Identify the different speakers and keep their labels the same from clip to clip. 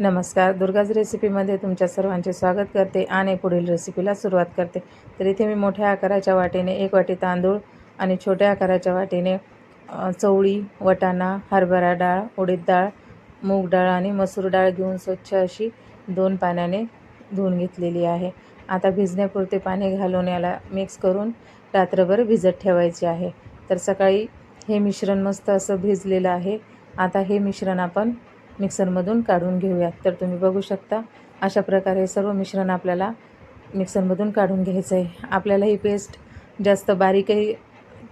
Speaker 1: नमस्कार. दुर्गाज रेसिपीमध्ये तुमच्या सर्वांचे स्वागत करते आणि पुढील रेसिपीला सुरुवात करते. तर इथे मी मोठ्या आकाराच्या वाटीने एक वाटी तांदूळ आणि छोट्या आकाराच्या वाटीने चवळी वटाणा हरभरा डाळ उडीद डाळ मूग डाळ आणि मसूर डाळ घेऊन स्वच्छ अशी दोन पाण्याने धुवून घेतलेली आहे. आता भिजण्यापुरते पाणी घालून याला मिक्स करून रात्रभर भिजत ठेवायचे आहे. तर सकाळी हे मिश्रण मस्त असं भिजलेलं आहे. आता हे मिश्रण आपण मिक्सरमधून काढून घेऊयात. तर तुम्ही बघू शकता अशा प्रकारे सर्व मिश्रण आपल्याला मिक्सरमधून काढून घ्यायचं आहे. आपल्याला ही पेस्ट जास्त बारीकही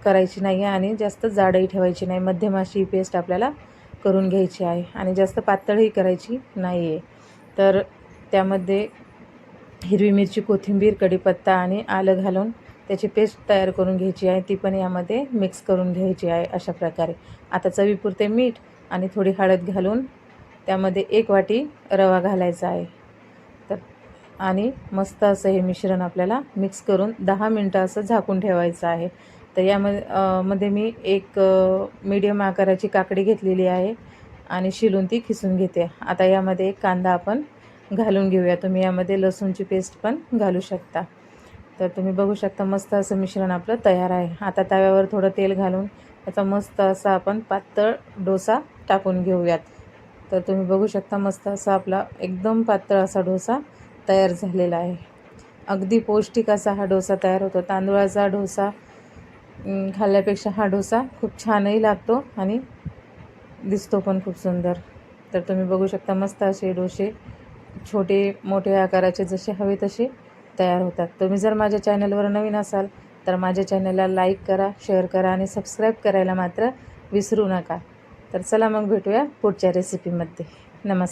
Speaker 1: करायची नाही आहे आणि जास्त जाडही ठेवायची नाही. मध्यम अशी ही पेस्ट आपल्याला करून घ्यायची आहे आणि जास्त पातळही करायची नाही आहे तर त्यामध्ये हिरवी मिरची कोथिंबीर कढीपत्ता आणि आलं घालून त्याची पेस्ट तयार करून घ्यायची आहे. ती पण यामध्ये मिक्स करून घ्यायची आहे अशा प्रकारे. आता चवीपुरते मीठ आणि थोडी हळद घालून त्यामध्ये एक वाटी रवा घालायचा आहे. तर आणि मस्त असं हे मिश्रण आपल्याला मिक्स करून दहा मिनटं असं झाकून ठेवायचं आहे. तर यामध्ये मध्ये मी एक मीडियम आकाराची काकडी घेतलेली आहे आणि शिलून ती खिसून घेते. आता यामध्ये एक कांदा आपण घालून घेऊया. तुम्ही यामध्ये लसूणची पेस्ट पण घालू शकता. तर तुम्ही बघू शकता मस्त असं मिश्रण आपलं तयार आहे. आता तव्यावर थोडं तेल घालून त्याचा मस्त असा आपण पातळ डोसा टाकून घेऊयात. तर तुम्ही बघू शकता मस्त असा आपला एकदम पातळ असा डोसा तयार झालेला आहे. अगदी पौष्टिक असा हा डोसा तयार होतो. तांदूळाचा डोसा खाल्ल्यापेक्षा हा डोसा खूप छानही लागतो आणि दिसतो पण खूप सुंदर. तर तुम्ही बघू शकता मस्त असे डोसे छोटे मोठे आकाराचे जसे हवे तसे तयार होतात. तुम्ही जर माझ्या चॅनलवर नवीन असाल तर माझ्या चॅनलला लाईक करा शेअर करा आणि सबस्क्राईब करायला मात्र विसरू नका. तर चला मग भेटूया पुढच्या रेसिपीमध्ये नमस्कार.